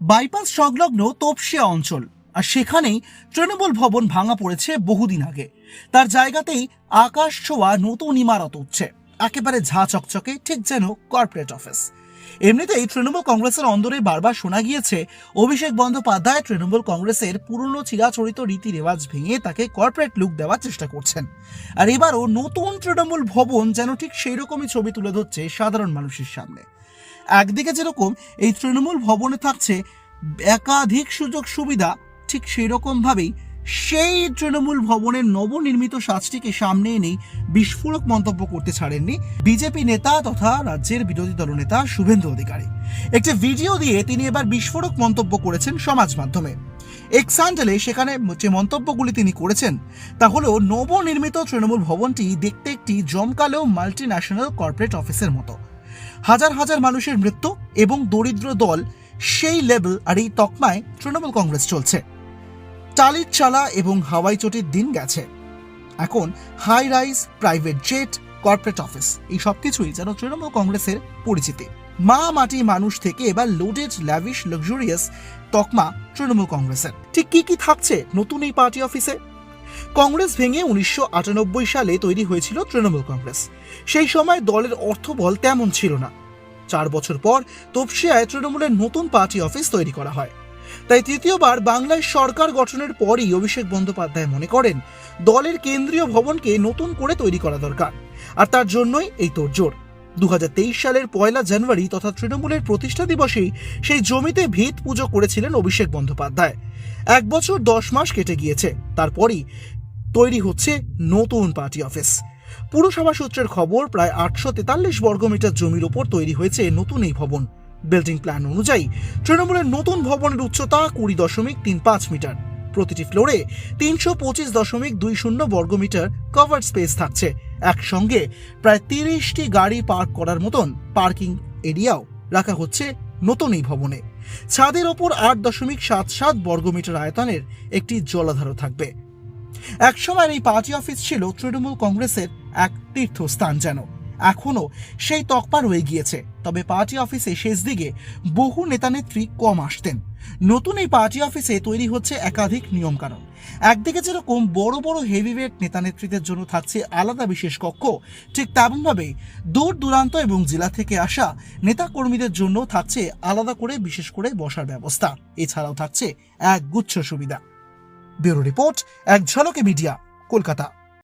Bypass সংলগ্ন তপসিয়া অঞ্চল, আর সেখানেই তৃণমূল ভবন ভাঙা পড়েছে বহুদিন আগে। তার জায়গাতেই আকাশ ছোঁয়া নতুন ইমারত উঠছে, একেবারে ঝা চকচকে, ঠিক যেন কর্পোরেট অফিস এমনিতেই তৃণমূল কংগ্রেসের অন্দরে বারবার শোনা গিয়েছে, অভিষেক বন্দ্যোপাধ্যায় তৃণমূল কংগ্রেসের পুরনো চিরাচরিত রীতি রেওয়াজ ভেঙে তাকে কর্পোরেট লুক দেওয়ার চেষ্টা করছেন। আর এবারও নতুন তৃণমূল ভবন যেন ঠিক সেই রকমই ছবি তুলে ধরছে সাধারণ মানুষের সামনে। একদিকে যেরকম এই তৃণমূল ভবনে থাকছে একাধিক সুযোগ সুবিধা, ঠিক সেই রকমভাবেই সেই তৃণমূল ভবনের নবনির্মিত সাজটিকে সামনে এনেই বিস্ফোরক মন্তব্য করতে ছাড়েননি বিজেপি নেতা তথা রাজ্যের বিরোধী দলনেতা শুভেন্দু অধিকারী। একটি ভিডিও দিয়ে তিনি এবার বিস্ফোরক মন্তব্য করেছেন সমাজ মাধ্যমে। এক্সান্ডেলে সেখানে যে মন্তব্যগুলি তিনি করেছেন, তা হলো নবনির্মিত তৃণমূল ভবনটি দেখতে একটি জমকালো মাল্টি ন্যাশনাল কর্পোরেট অফিসের মতো। হাজার হাজার মানুষের মৃত্যু এবং দরিদ্র দল সেই লেভেল আর এই তকমায় তৃণমূল কংগ্রেস চলছে। টালির চালা এবং হাওয়াই চটির দিন গেছে। এখন high rise, private jet, corporate office, এই সব কিছুই যেন তৃণমূল কংগ্রেসের পরিচিতি। মা মাটি মানুষ থেকে এবার লোডেড ল্যাভিশ লাক্সুরিয়াস তকমা তৃণমূল কংগ্রেসের। ঠিক কি কি থাকছে নতুন এই পার্টি অফিসে? কংগ্রেস ভেঙে উনিশশো আটানব্বই সালে তৈরি হয়েছিল তৃণমূল কংগ্রেস। সেই সময় দলের অর্থবল তেমন ছিল না। চার বছর পর তপসিয়ায় তৃণমূলের নতুন পার্টি অফিস তৈরি করা হয়। তাই তৃতীয়বার বাংলায় সরকার গঠনের পরই অভিষেক বন্দ্যোপাধ্যায় মনে করেন, দলের কেন্দ্রীয় ভবনকে নতুন করে তৈরি করা দরকার, আর তার জন্যই এই তোড়জোড়। দু সালের পয়লা জানুয়ারি তথা তৃণমূলের প্রতিষ্ঠা দিবসেই সেই জমিতে ভিত পুজো করেছিলেন অভিষেক বন্দ্যোপাধ্যায়। এক বছর দশ মাস কেটে গিয়েছে, তারপরই তৈরি হচ্ছে নতুন পার্টি অফিস। পুরসভা সূত্রের খবর, প্রায় আটশো তেতাল্লিশ বর্গমিটার জমির ওপর তৈরি হয়েছে নতুন এই ভবন। বিল্ডিং প্ল্যান অনুযায়ী, তৃণমূলের নতুন ভবনের উচ্চতা কুড়ি দশমিক তিন পাঁচ মিটার। প্রতিটি ফ্লোরে তিনশো পঁচিশ দশমিক দুই শূন্য বর্গমিটার কভার স্পেস থাকছে। একসঙ্গে প্রায় তিরিশটি গাড়ি পার্ক করার মতন পার্কিং এরিয়াও রাখা হচ্ছে নতুন এই ভবনে। ছাদের ওপর আট দশমিক সাত সাত বর্গমিটার আয়তনের একটি জলাধারও থাকবে। একসময় এই পার্টি অফিস ছিল তৃণমূল কংগ্রেসের এক তীর্থস্থান যেন। এখনও সেই তকপা রয়ে গিয়েছে। তবে পার্টি অফিসে শেষ দিকে বহু নেতানেত্রী কম আসতেন। নতুন এই পার্টি অফিসে তৈরি হচ্ছে একাধিক নিয়মকানুন। একদিকে যেরকম বড় বড় হেভিওয়েট নেতানেত্রীদের জন্য থাকছে আলাদা বিশেষ কক্ষ, ঠিক তেমনভাবে দূর দূরান্ত এবং জেলা থেকে আসা নেতাকর্মীদের জন্য থাকছে আলাদা করে বিশেষ করে বসার ব্যবস্থা। এছাড়াও থাকছে এক গুচ্ছ সুবিধা। ব্যুরো রিপোর্ট, এক ঝলকে মিডিয়া, কলকাতা।